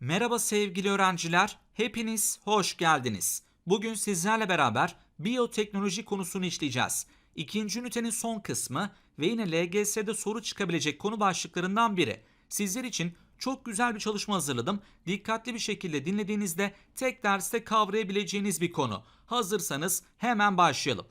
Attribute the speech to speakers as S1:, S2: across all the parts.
S1: Merhaba sevgili öğrenciler, hepiniz hoş geldiniz. Bugün sizlerle beraber biyoteknoloji konusunu işleyeceğiz. İkinci ünitenin son kısmı ve yine LGS'de soru çıkabilecek konu başlıklarından biri. Sizler için çok güzel bir çalışma hazırladım. Dikkatli bir şekilde dinlediğinizde tek derste kavrayabileceğiniz bir konu. Hazırsanız hemen başlayalım.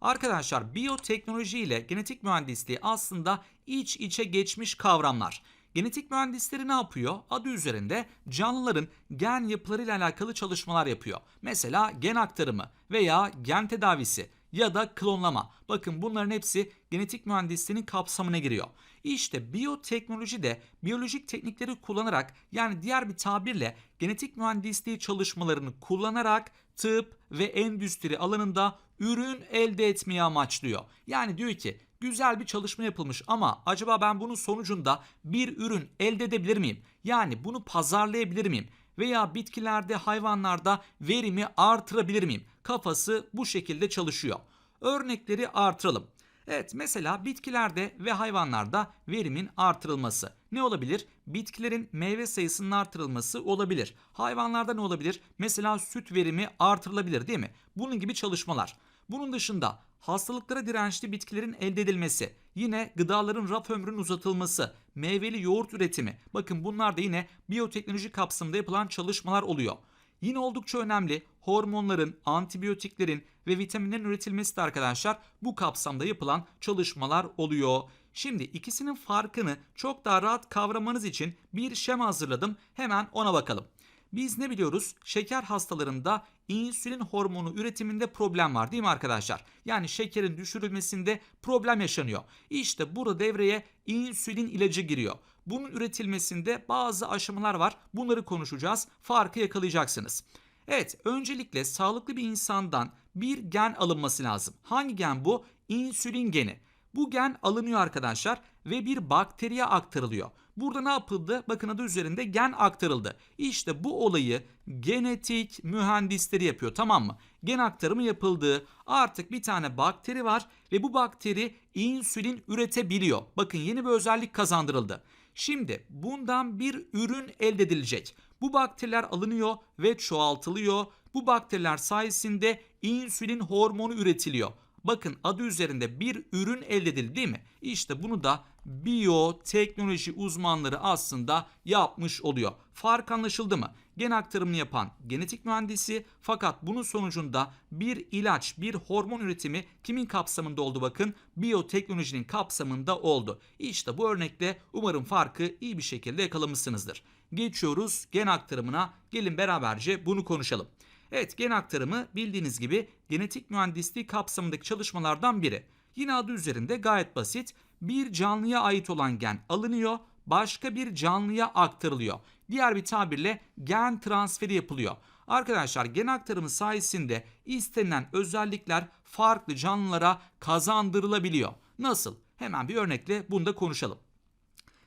S1: Arkadaşlar biyoteknoloji ile genetik mühendisliği aslında iç içe geçmiş kavramlar. Genetik mühendisleri ne yapıyor? Adı üzerinde canlıların gen yapılarıyla alakalı çalışmalar yapıyor. Mesela gen aktarımı veya gen tedavisi ya da klonlama. Bakın bunların hepsi genetik mühendisliğinin kapsamına giriyor. İşte biyoteknoloji de biyolojik teknikleri kullanarak yani diğer bir tabirle genetik mühendisliği çalışmalarını kullanarak tıp ve endüstri alanında ürün elde etmeyi amaçlıyor. Yani diyor ki güzel bir çalışma yapılmış ama acaba ben bunun sonucunda bir ürün elde edebilir miyim? Yani bunu pazarlayabilir miyim? Veya bitkilerde, hayvanlarda verimi artırabilir miyim? Kafası bu şekilde çalışıyor. Örnekleri artıralım. Evet mesela bitkilerde ve hayvanlarda verimin artırılması. Ne olabilir? Bitkilerin meyve sayısının artırılması olabilir. Hayvanlarda ne olabilir? Mesela süt verimi artırılabilir değil mi? Bunun gibi çalışmalar. Bunun dışında hastalıklara dirençli bitkilerin elde edilmesi, yine gıdaların raf ömrünün uzatılması, meyveli yoğurt üretimi. Bakın bunlar da yine biyoteknoloji kapsamında yapılan çalışmalar oluyor. Yine oldukça önemli hormonların, antibiyotiklerin ve vitaminlerin üretilmesi de arkadaşlar bu kapsamda yapılan çalışmalar oluyor. Şimdi ikisinin farkını çok daha rahat kavramanız için bir şema hazırladım. Hemen ona bakalım. Biz ne biliyoruz? Şeker hastalarında insülin hormonu üretiminde problem var değil mi arkadaşlar? Yani şekerin düşürülmesinde problem yaşanıyor. İşte burada devreye insülin ilacı giriyor. Bunun üretilmesinde bazı aşamalar var. Bunları konuşacağız. Farkı yakalayacaksınız. Evet, öncelikle sağlıklı bir insandan bir gen alınması lazım. Hangi gen bu? İnsülin geni. Bu gen alınıyor arkadaşlar ve bir bakteriye aktarılıyor. Burada ne yapıldı? Bakın adı üzerinde gen aktarıldı. İşte bu olayı genetik mühendisleri yapıyor tamam mı? Gen aktarımı yapıldı. Artık bir tane bakteri var ve bu bakteri insülin üretebiliyor. Bakın yeni bir özellik kazandırıldı. Şimdi bundan bir ürün elde edilecek. Bu bakteriler alınıyor ve çoğaltılıyor. Bu bakteriler sayesinde insülin hormonu üretiliyor. Bakın adı üzerinde bir ürün elde edildi değil mi? İşte bunu da biyoteknoloji uzmanları aslında yapmış oluyor. Fark anlaşıldı mı? Gen aktarımını yapan genetik mühendisi fakat bunun sonucunda bir ilaç, bir hormon üretimi kimin kapsamında oldu bakın? Biyoteknolojinin kapsamında oldu. İşte bu örnekte umarım farkı iyi bir şekilde yakalamışsınızdır. Geçiyoruz gen aktarımına. Gelin beraberce bunu konuşalım. Evet gen aktarımı bildiğiniz gibi genetik mühendisliği kapsamındaki çalışmalardan biri. Yine adı üzerinde gayet basit. Bir canlıya ait olan gen alınıyor, başka bir canlıya aktarılıyor. Diğer bir tabirle gen transferi yapılıyor. Arkadaşlar gen aktarımı sayesinde istenilen özellikler farklı canlılara kazandırılabiliyor. Nasıl? Hemen bir örnekle bunu da konuşalım.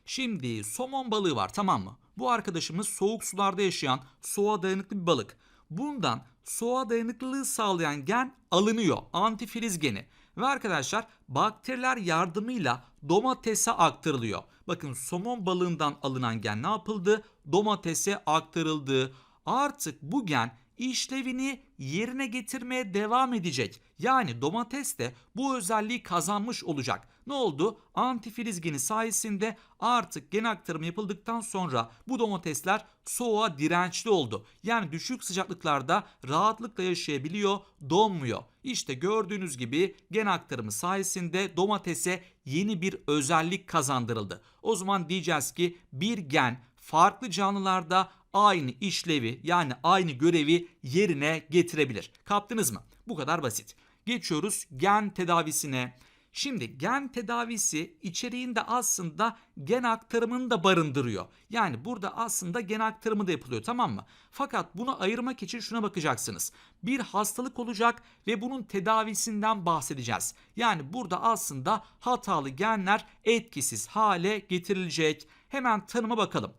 S1: Şimdi somon balığı var tamam mı? Bu arkadaşımız soğuk sularda yaşayan soğuğa dayanıklı bir balık. Bundan soğuğa dayanıklılığı sağlayan gen alınıyor. Antifriz geni. Ve arkadaşlar bakteriler yardımıyla domatese aktarılıyor. Bakın somon balığından alınan gen ne yapıldı? Domatese aktarıldı. Artık bu gen işlevini yerine getirmeye devam edecek. Yani domates de bu özelliği kazanmış olacak. Ne oldu? Antifriz geni sayesinde artık gen aktarımı yapıldıktan sonra bu domatesler soğuğa dirençli oldu. Yani düşük sıcaklıklarda rahatlıkla yaşayabiliyor, donmuyor. İşte gördüğünüz gibi gen aktarımı sayesinde domatese yeni bir özellik kazandırıldı. O zaman diyeceğiz ki bir gen farklı canlılarda aynı işlevi yani aynı görevi yerine getirebilir. Kaptınız mı? Bu kadar basit. Geçiyoruz gen tedavisine. Şimdi gen tedavisi içeriğinde aslında gen aktarımını da barındırıyor. Yani burada aslında gen aktarımı da yapılıyor tamam mı? Fakat bunu ayırmak için şuna bakacaksınız. Bir hastalık olacak ve bunun tedavisinden bahsedeceğiz. Yani burada aslında hatalı genler etkisiz hale getirilecek. Hemen tanıma bakalım.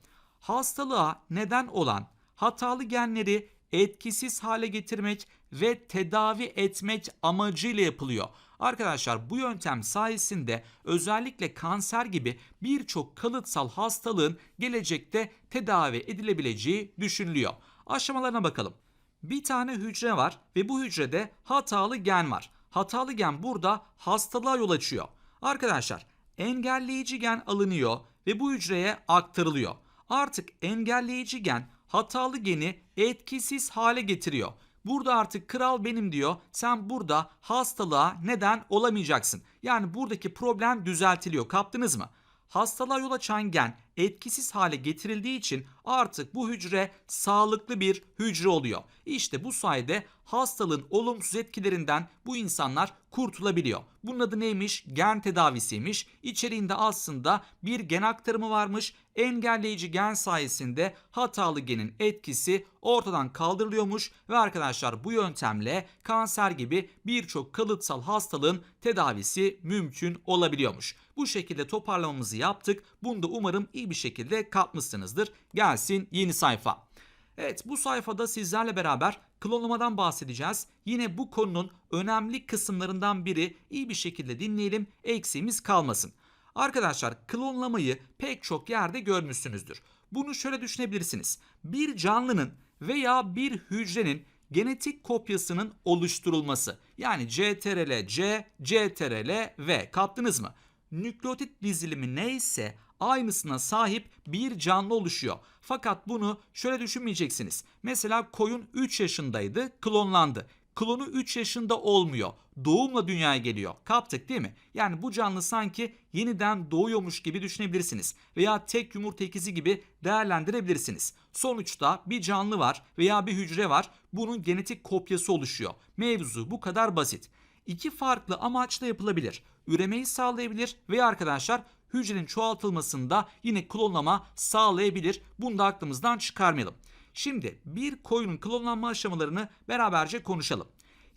S1: Hastalığa neden olan hatalı genleri etkisiz hale getirmek ve tedavi etmek amacıyla yapılıyor. Arkadaşlar bu yöntem sayesinde özellikle kanser gibi birçok kalıtsal hastalığın gelecekte tedavi edilebileceği düşünülüyor. Aşamalarına bakalım. Bir tane hücre var ve bu hücrede hatalı gen var. Hatalı gen burada hastalığa yol açıyor. Arkadaşlar engelleyici gen alınıyor ve bu hücreye aktarılıyor. Artık engelleyici gen hatalı geni etkisiz hale getiriyor. Burada artık kral benim diyor. Sen burada hastalığa neden olamayacaksın. Yani buradaki problem düzeltiliyor. Kaptınız mı? Hastalığa yol açan gen etkisiz hale getirildiği için artık bu hücre sağlıklı bir hücre oluyor. İşte bu sayede hastalığın olumsuz etkilerinden bu insanlar kurtulabiliyor. Bunun adı neymiş? Gen tedavisiymiş. İçeriğinde aslında bir gen aktarımı varmış. Engelleyici gen sayesinde hatalı genin etkisi ortadan kaldırılıyormuş ve arkadaşlar bu yöntemle kanser gibi birçok kalıtsal hastalığın tedavisi mümkün olabiliyormuş. Bu şekilde toparlamamızı yaptık. Bunu da umarım iyi bir şekilde kapmışsınızdır. Gelsin yeni sayfa. Evet bu sayfada sizlerle beraber klonlamadan bahsedeceğiz. Yine bu konunun önemli kısımlarından biri iyi bir şekilde dinleyelim eksiğimiz kalmasın. Arkadaşlar klonlamayı pek çok yerde görmüşsünüzdür. Bunu şöyle düşünebilirsiniz. Bir canlının veya bir hücrenin genetik kopyasının oluşturulması. Yani CTRL-C, CTRL-V kaptınız mı? Nükleotit dizilimi neyse aynısına sahip bir canlı oluşuyor. Fakat bunu şöyle düşünmeyeceksiniz. Mesela koyun 3 yaşındaydı, klonlandı. Klonu 3 yaşında olmuyor. Doğumla dünyaya geliyor. Kaptık değil mi? Yani bu canlı sanki yeniden doğuyormuş gibi düşünebilirsiniz. Veya tek yumurta ikizi gibi değerlendirebilirsiniz. Sonuçta bir canlı var veya bir hücre var. Bunun genetik kopyası oluşuyor. Mevzu bu kadar basit. İki farklı amaçla yapılabilir. Üremeyi sağlayabilir veya arkadaşlar hücrenin çoğaltılmasında yine klonlama sağlayabilir. Bunu da aklımızdan çıkarmayalım. Şimdi bir koyunun klonlanma aşamalarını beraberce konuşalım.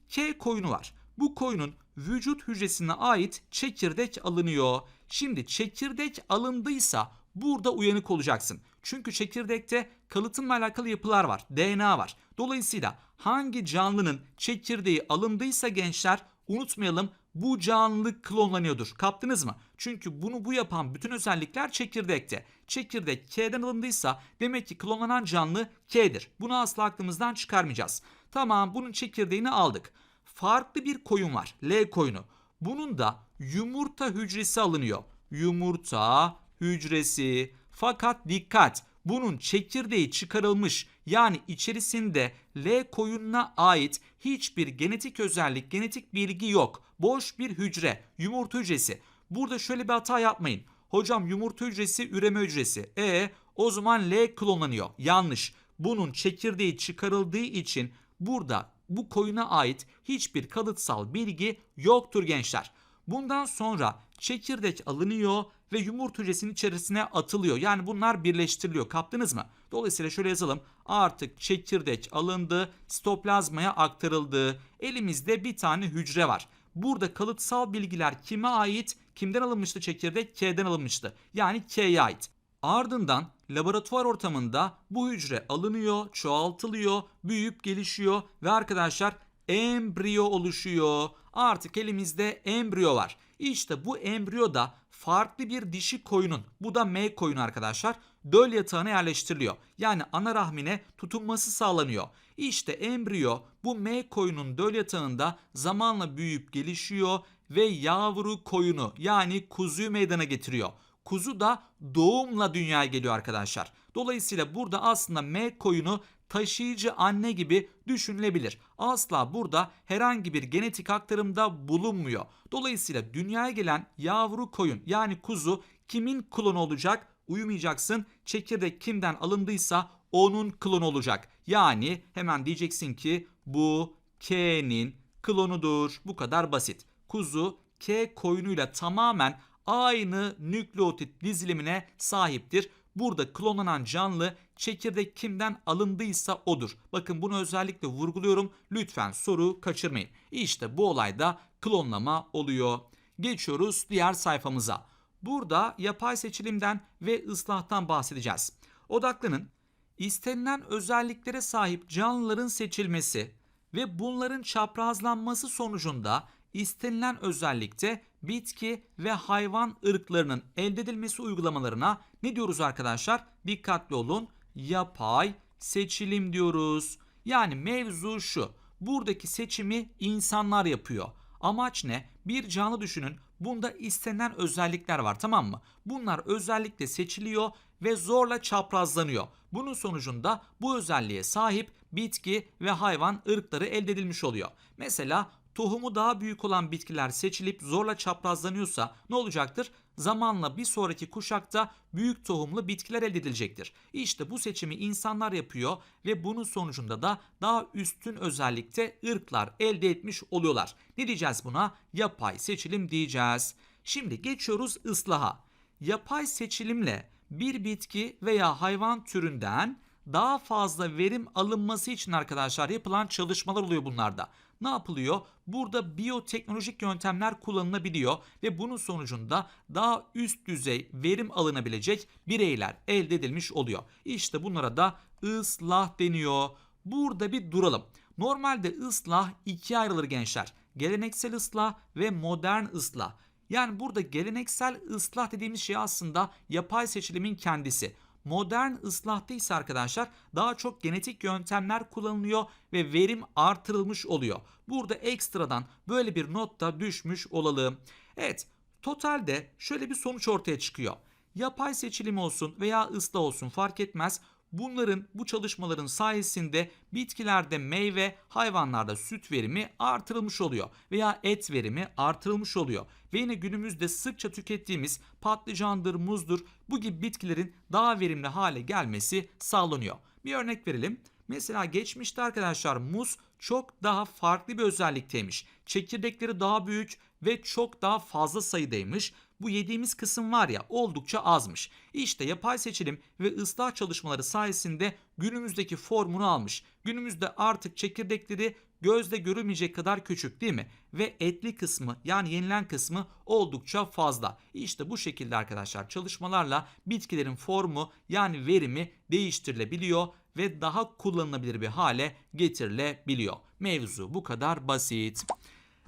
S1: K koyunu var. Bu koyunun vücut hücresine ait çekirdek alınıyor. Şimdi çekirdek alındıysa burada uyanık olacaksın. Çünkü çekirdekte kalıtımla alakalı yapılar var. DNA var. Dolayısıyla hangi canlının çekirdeği alındıysa gençler unutmayalım bu canlı klonlanıyordur. Kaptınız mı? Çünkü bunu bu yapan bütün özellikler çekirdekte. Çekirdek K'den alındıysa demek ki klonlanan canlı K'dir. Bunu asla aklımızdan çıkarmayacağız. Tamam bunun çekirdeğini aldık. Farklı bir koyun var. L koyunu. Bunun da yumurta hücresi alınıyor. Yumurta hücresi. Fakat dikkat bunun çekirdeği çıkarılmış yani içerisinde L koyununa ait hiçbir genetik özellik, genetik bilgi yok. Boş bir hücre, yumurta hücresi. Burada şöyle bir hata yapmayın. Hocam yumurta hücresi üreme hücresi. E o zaman L klonlanıyor. Yanlış. Bunun çekirdeği çıkarıldığı için burada bu koyuna ait hiçbir kalıtsal bilgi yoktur gençler. Bundan sonra çekirdek alınıyor ve yumurta hücresinin içerisine atılıyor. Yani bunlar birleştiriliyor. Kaptınız mı? Dolayısıyla şöyle yazalım. Artık çekirdek alındı, sitoplazmaya aktarıldı. Elimizde bir tane hücre var. Burada kalıtsal bilgiler kime ait? Kimden alınmıştı çekirdek? K'den alınmıştı. Yani K'ye ait. Ardından laboratuvar ortamında bu hücre alınıyor, çoğaltılıyor, büyüyüp gelişiyor ve arkadaşlar embriyo oluşuyor. Artık elimizde embriyo var. İşte bu embriyo da farklı bir dişi koyunun, bu da M koyunu arkadaşlar, döl yatağına yerleştiriliyor. Yani ana rahmine tutunması sağlanıyor. İşte embriyo bu M koyunun döl yatağında zamanla büyüyüp gelişiyor ve yavru koyunu yani kuzuyu meydana getiriyor. Kuzu da doğumla dünyaya geliyor arkadaşlar. Dolayısıyla burada aslında M koyunu taşıyıcı anne gibi düşünülebilir. Asla burada herhangi bir genetik aktarımda bulunmuyor. Dolayısıyla dünyaya gelen yavru koyun yani kuzu kimin klonu olacak? Uyumayacaksın. Çekirdek kimden alındıysa onun klonu olacak. Yani hemen diyeceksin ki bu K'nin klonudur. Bu kadar basit. Kuzu K koyunuyla tamamen aynı nükleotit dizilimine sahiptir. Burada klonlanan canlı çekirdek kimden alındıysa odur. Bakın bunu özellikle vurguluyorum. Lütfen soru kaçırmayın. İşte bu olayda klonlama oluyor. Geçiyoruz diğer sayfamıza. Burada yapay seçilimden ve ıslahtan bahsedeceğiz. Odaklanın. İstenilen özelliklere sahip canlıların seçilmesi ve bunların çaprazlanması sonucunda istenilen özellikte bitki ve hayvan ırklarının elde edilmesi uygulamalarına ne diyoruz arkadaşlar? Dikkatli olun. Yapay seçilim diyoruz. Yani mevzu şu. Buradaki seçimi insanlar yapıyor. Amaç ne? Bir canlı düşünün. Bunda istenen özellikler var tamam mı? Bunlar özellikle seçiliyor ve zorla çaprazlanıyor. Bunun sonucunda bu özelliğe sahip bitki ve hayvan ırkları elde edilmiş oluyor. Mesela tohumu daha büyük olan bitkiler seçilip zorla çaprazlanıyorsa ne olacaktır? Zamanla bir sonraki kuşakta büyük tohumlu bitkiler elde edilecektir. İşte bu seçimi insanlar yapıyor ve bunun sonucunda da daha üstün özellikte ırklar elde etmiş oluyorlar. Ne diyeceğiz buna? Yapay seçilim diyeceğiz. Şimdi geçiyoruz ıslaha. Yapay seçilimle bir bitki veya hayvan türünden daha fazla verim alınması için arkadaşlar yapılan çalışmalar oluyor bunlarda. Ne yapılıyor? Burada biyoteknolojik yöntemler kullanılabiliyor ve bunun sonucunda daha üst düzey verim alınabilecek bireyler elde edilmiş oluyor. İşte bunlara da ıslah deniyor. Burada bir duralım. Normalde ıslah ikiye ayrılır gençler. Geleneksel ıslah ve modern ıslah. Yani burada geleneksel ıslah dediğimiz şey aslında yapay seçilimin kendisi. Modern ıslahta ise arkadaşlar daha çok genetik yöntemler kullanılıyor ve verim artırılmış oluyor. Burada ekstradan böyle bir not da düşmüş olalım. Evet totalde şöyle bir sonuç ortaya çıkıyor. Yapay seçilim olsun veya ıslah olsun fark etmez. Bunların bu çalışmaların sayesinde bitkilerde meyve, hayvanlarda süt verimi artırılmış oluyor veya et verimi artırılmış oluyor. Ve yine günümüzde sıkça tükettiğimiz patlıcandır, muzdur bu gibi bitkilerin daha verimli hale gelmesi sağlanıyor. Bir örnek verelim. Mesela geçmişte arkadaşlar muz çok daha farklı bir özellikteymiş. Çekirdekleri daha büyük ve çok daha fazla sayıdaymış. Bu yediğimiz kısım var ya oldukça azmış. İşte yapay seçilim ve ıslah çalışmaları sayesinde günümüzdeki formunu almış. Günümüzde artık çekirdekleri gözle görülmeyecek kadar küçük değil mi? Ve etli kısmı yani yenilen kısmı oldukça fazla. İşte bu şekilde arkadaşlar çalışmalarla bitkilerin formu yani verimi değiştirilebiliyor ve daha kullanılabilir bir hale getirilebiliyor. Mevzu bu kadar basit.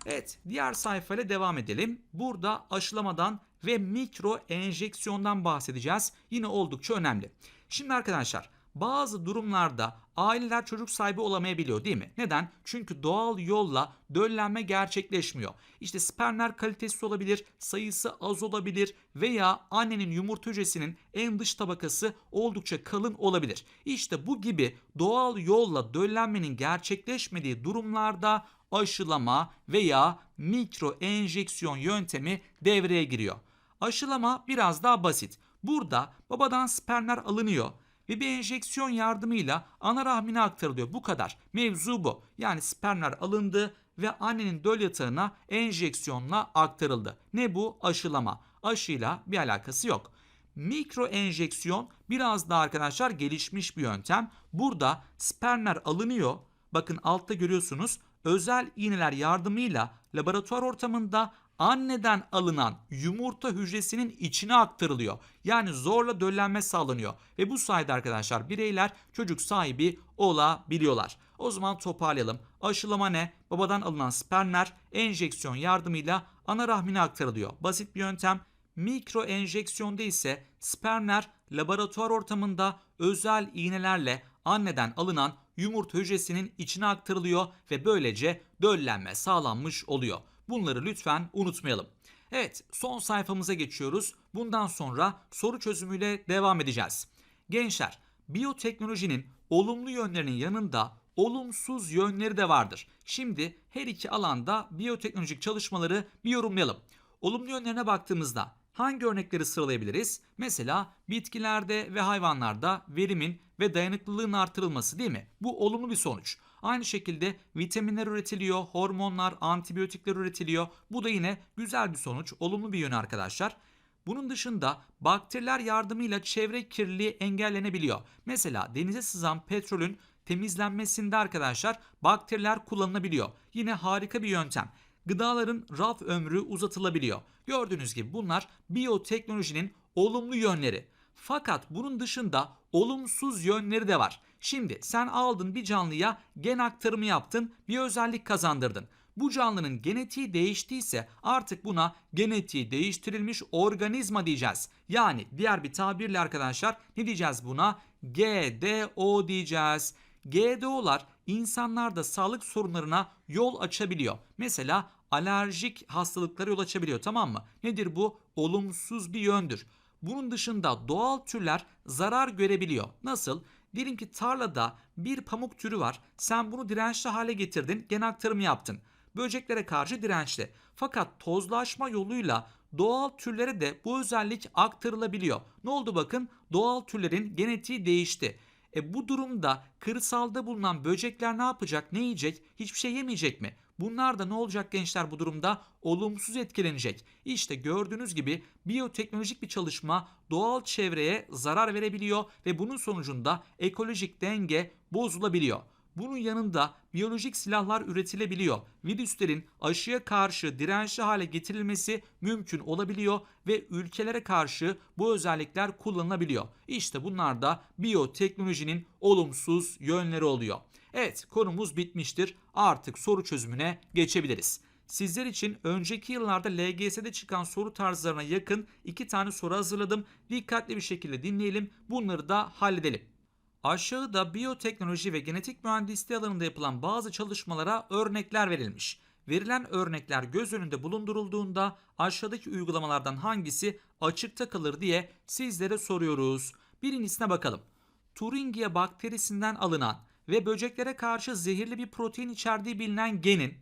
S1: Evet diğer sayfayla devam edelim. Burada aşılamadan ve mikro enjeksiyondan bahsedeceğiz. Yine oldukça önemli. Şimdi arkadaşlar bazı durumlarda aileler çocuk sahibi olamayabiliyor değil mi? Neden? Çünkü doğal yolla döllenme gerçekleşmiyor. İşte spermler kalitesiz olabilir, sayısı az olabilir veya annenin yumurta hücresinin en dış tabakası oldukça kalın olabilir. İşte bu gibi doğal yolla döllenmenin gerçekleşmediği durumlarda aşılama veya mikro enjeksiyon yöntemi devreye giriyor. Aşılama biraz daha basit. Burada babadan spermler alınıyor ve bir enjeksiyon yardımıyla ana rahmine aktarılıyor. Bu kadar. Mevzu bu. Yani spermler alındı ve annenin döl yatağına enjeksiyonla aktarıldı. Ne bu? Aşılama. Aşıyla bir alakası yok. Mikro enjeksiyon biraz daha arkadaşlar gelişmiş bir yöntem. Burada spermler alınıyor. Bakın altta görüyorsunuz. Özel iğneler yardımıyla laboratuvar ortamında anneden alınan yumurta hücresinin içine aktarılıyor. Yani zorla döllenme sağlanıyor ve bu sayede arkadaşlar bireyler çocuk sahibi olabiliyorlar. O zaman toparlayalım. Aşılama ne? Babadan alınan spermler enjeksiyon yardımıyla ana rahmine aktarılıyor. Basit bir yöntem. Mikro enjeksiyonda ise spermler laboratuvar ortamında özel iğnelerle anneden alınan yumurta hücresinin içine aktarılıyor ve böylece döllenme sağlanmış oluyor. Bunları lütfen unutmayalım. Evet son sayfamıza geçiyoruz. Bundan sonra soru çözümüyle devam edeceğiz. Gençler biyoteknolojinin olumlu yönlerinin yanında olumsuz yönleri de vardır. Şimdi her iki alanda biyoteknolojik çalışmaları bir yorumlayalım. Olumlu yönlerine baktığımızda hangi örnekleri sıralayabiliriz? Mesela bitkilerde ve hayvanlarda verimin ve dayanıklılığın artırılması değil mi? Bu olumlu bir sonuç. Aynı şekilde vitaminler üretiliyor, hormonlar, antibiyotikler üretiliyor. Bu da yine güzel bir sonuç, olumlu bir yönü arkadaşlar. Bunun dışında bakteriler yardımıyla çevre kirliliği engellenebiliyor. Mesela denize sızan petrolün temizlenmesinde arkadaşlar bakteriler kullanılabiliyor. Yine harika bir yöntem. Gıdaların raf ömrü uzatılabiliyor. Gördüğünüz gibi bunlar biyoteknolojinin olumlu yönleri. Fakat bunun dışında olumsuz yönleri de var. Şimdi sen aldın bir canlıya gen aktarımı yaptın, bir özellik kazandırdın. Bu canlının genetiği değiştiyse artık buna genetiği değiştirilmiş organizma diyeceğiz. Yani diğer bir tabirle arkadaşlar ne diyeceğiz buna? GDO diyeceğiz. GDO'lar insanlarda sağlık sorunlarına yol açabiliyor. Mesela alerjik hastalıklara yol açabiliyor tamam mı? Nedir bu? Olumsuz bir yöndür. Bunun dışında doğal türler zarar görebiliyor. Nasıl? Diyelim ki tarlada bir pamuk türü var. Sen bunu dirençli hale getirdin, gen aktarımı yaptın. Böceklere karşı dirençli. Fakat tozlaşma yoluyla doğal türlere de bu özellik aktarılabiliyor. Ne oldu bakın? Doğal türlerin genetiği değişti. E bu durumda kırsalda bulunan böcekler ne yapacak? Ne yiyecek? Hiçbir şey yemeyecek mi? Bunlar da ne olacak gençler bu durumda? Olumsuz etkilenecek. İşte gördüğünüz gibi biyoteknolojik bir çalışma doğal çevreye zarar verebiliyor ve bunun sonucunda ekolojik denge bozulabiliyor. Bunun yanında biyolojik silahlar üretilebiliyor. Virüslerin aşıya karşı dirençli hale getirilmesi mümkün olabiliyor ve ülkelere karşı bu özellikler kullanılabiliyor. İşte bunlar da biyoteknolojinin olumsuz yönleri oluyor. Evet konumuz bitmiştir. Artık soru çözümüne geçebiliriz. Sizler için önceki yıllarda LGS'de çıkan soru tarzlarına yakın iki tane soru hazırladım. Dikkatli bir şekilde dinleyelim. Bunları da halledelim. Aşağıda biyoteknoloji ve genetik mühendisliği alanında yapılan bazı çalışmalara örnekler verilmiş. Verilen örnekler göz önünde bulundurulduğunda aşağıdaki uygulamalardan hangisi açıkta kalır diye sizlere soruyoruz. Birincisine bakalım. Turingia bakterisinden alınan ve böceklere karşı zehirli bir protein içerdiği bilinen genin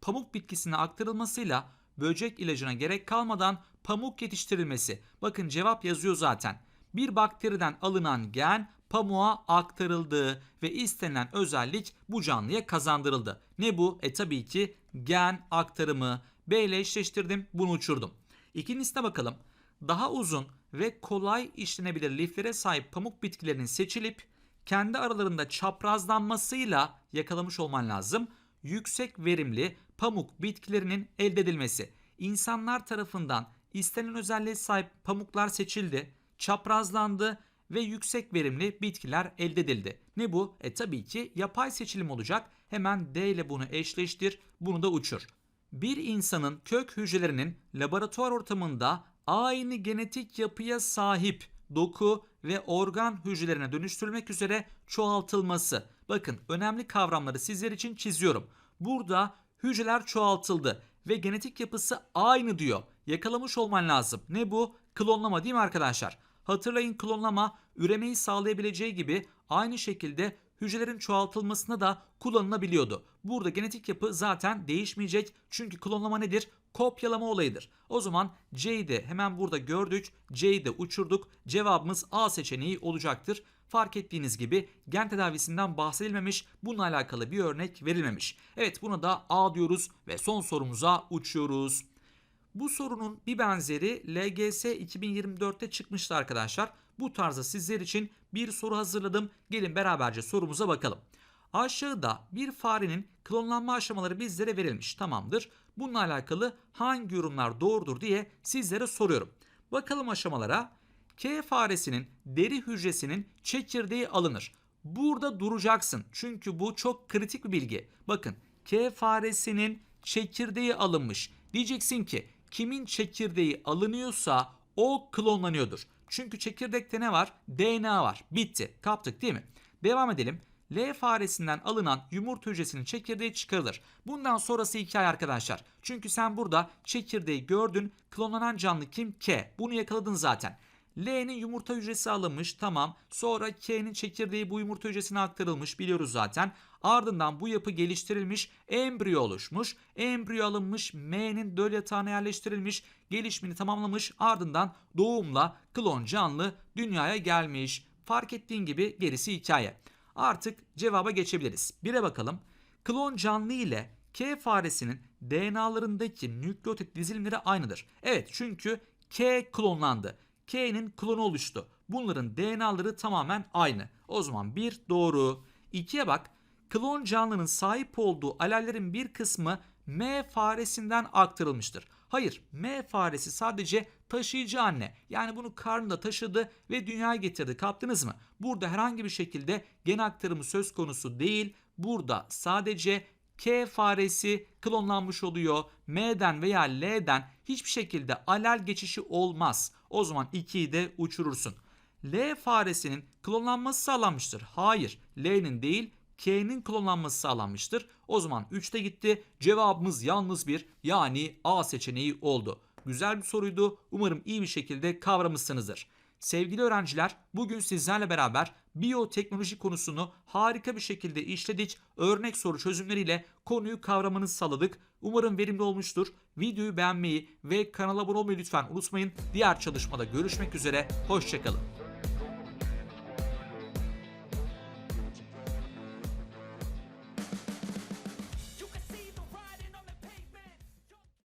S1: pamuk bitkisine aktarılmasıyla böcek ilacına gerek kalmadan pamuk yetiştirilmesi. Bakın cevap yazıyor zaten. Bir bakteriden alınan gen pamuğa aktarıldı ve istenilen özellik bu canlıya kazandırıldı. Ne bu? E tabii ki gen aktarımı. B ile eşleştirdim bunu uçurdum. İkincisine bakalım. Daha uzun ve kolay işlenebilir liflere sahip pamuk bitkilerinin seçilip kendi aralarında çaprazlanmasıyla yakalamış olman lazım. Yüksek verimli pamuk bitkilerinin elde edilmesi. İnsanlar tarafından istenen özelliğe sahip pamuklar seçildi, çaprazlandı ve yüksek verimli bitkiler elde edildi. Ne bu? E tabii ki yapay seçilim olacak. Hemen D ile bunu eşleştir, bunu da uçur. Bir insanın kök hücrelerinin laboratuvar ortamında aynı genetik yapıya sahip doku ve organ hücrelerine dönüştürülmek üzere çoğaltılması. Bakın önemli kavramları sizler için çiziyorum. Burada hücreler çoğaltıldı ve genetik yapısı aynı diyor. Yakalamış olman lazım. Ne bu? Klonlama değil mi arkadaşlar? Hatırlayın klonlama üremeyi sağlayabileceği gibi aynı şekilde hücrelerin çoğaltılmasına da kullanılabiliyordu. Burada genetik yapı zaten değişmeyecek çünkü klonlama nedir? Kopyalama olayıdır. O zaman C'yi de hemen burada gördük. C'yi de uçurduk. Cevabımız A seçeneği olacaktır. Fark ettiğiniz gibi gen tedavisinden bahsedilmemiş, bununla alakalı bir örnek verilmemiş. Evet buna da A diyoruz ve son sorumuza uçuyoruz. Bu sorunun bir benzeri LGS 2024'te çıkmıştı arkadaşlar. Bu tarzda sizler için bir soru hazırladım. Gelin beraberce sorumuza bakalım. Aşağıda bir farenin klonlanma aşamaları bizlere verilmiş. Tamamdır. Bununla alakalı hangi yorumlar doğrudur diye sizlere soruyorum. Bakalım aşamalara. K faresinin deri hücresinin çekirdeği alınır. Burada duracaksın. Çünkü bu çok kritik bir bilgi. Bakın K faresinin çekirdeği alınmış. Diyeceksin ki kimin çekirdeği alınıyorsa o klonlanıyordur. Çünkü çekirdekte ne var? DNA var. Bitti. Kaptık değil mi? Devam edelim. L faresinden alınan yumurta hücresinin çekirdeği çıkarılır. Bundan sonrası hikaye arkadaşlar. Çünkü sen burada çekirdeği gördün. Klonlanan canlı kim? K. Bunu yakaladın zaten. L'nin yumurta hücresi alınmış tamam. Sonra K'nin çekirdeği bu yumurta hücresine aktarılmış biliyoruz zaten. Ardından bu yapı geliştirilmiş, embriyo oluşmuş. Embriyo alınmış, M'nin döl yatağına yerleştirilmiş, gelişimini tamamlamış. Ardından doğumla klon canlı dünyaya gelmiş. Fark ettiğin gibi gerisi hikaye. Artık cevaba geçebiliriz. Bire bakalım. Klon canlı ile K faresinin DNA'larındaki nükleotit dizilimleri aynıdır. Evet çünkü K klonlandı. K'nin klonu oluştu. Bunların DNA'ları tamamen aynı. O zaman bir doğru. İkiye bak. Klon canlının sahip olduğu alellerin bir kısmı M faresinden aktarılmıştır. Hayır, M faresi sadece taşıyıcı anne. Yani bunu karnında taşıdı ve dünyaya getirdi. Kaptınız mı? Burada herhangi bir şekilde gen aktarımı söz konusu değil. Burada sadece K faresi klonlanmış oluyor. M'den veya L'den hiçbir şekilde alel geçişi olmaz. O zaman 2'yi de uçurursun. L faresinin klonlanması sağlanmıştır. Hayır, L'nin değil K'nin klonlanması sağlanmıştır. O zaman 3'te gitti. Cevabımız yalnız bir yani A seçeneği oldu. Güzel bir soruydu. Umarım iyi bir şekilde kavramışsınızdır. Sevgili öğrenciler, bugün sizlerle beraber biyoteknoloji konusunu harika bir şekilde işledik. Örnek soru çözümleriyle konuyu kavramanızı sağladık. Umarım verimli olmuştur. Videoyu beğenmeyi ve kanala abone olmayı lütfen unutmayın. Diğer çalışmada görüşmek üzere. Hoşçakalın.